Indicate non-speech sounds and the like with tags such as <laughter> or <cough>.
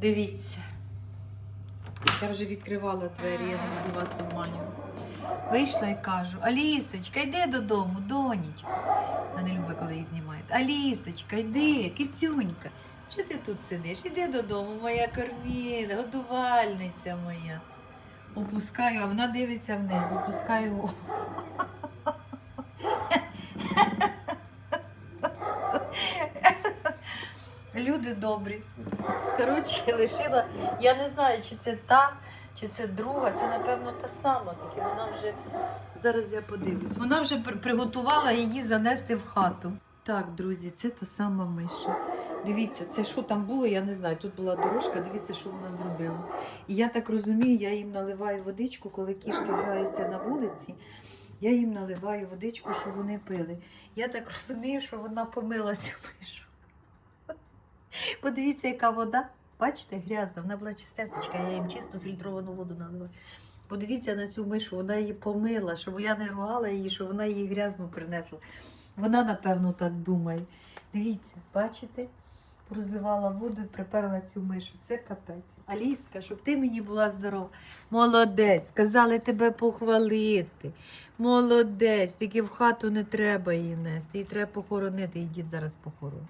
Дивіться. Я вже відкривала двері, я не буду вас обманювати. Вийшла і кажу: Алісочка, йди додому, донечка. Вона не любить, коли її знімають. Алісочка, йди, кицюнька. Чого ти тут сидиш? Іди додому, моя корміна, годувальниця моя. Опускаю, а вона дивиться вниз, опускаю. Люди добрі. Коротше, <laughs> лишила. Я не знаю, чи це та, чи це друга, це, напевно, та сама. Тільки вона вже. Зараз я подивлюсь. Вона вже приготувала її занести в хату. Так, друзі, це та сама миша. Дивіться, це що там було, я не знаю. Тут була дорожка, дивіться, що вона зробила. І я так розумію, я їм наливаю водичку, коли кішки граються на вулиці. Я їм наливаю водичку, щоб вони пили. Я так розумію, що вона помила цю <laughs> мишу. <laughs> Подивіться, яка вода. Бачите, грязна, вона була чистесечка, я їм чисту фільтровану воду наливаю. Подивіться на цю мишу, вона її помила, щоб я не ругала її, щоб вона її грязну принесла. Вона, напевно, так думає. Дивіться, бачите? Розливала воду і приперла цю мишу. Це капець. Аліска, щоб ти мені була здорова. Молодець, сказали тебе похвалити. Молодець, тільки в хату не треба її нести. Її треба похоронити, і дід зараз похоронить.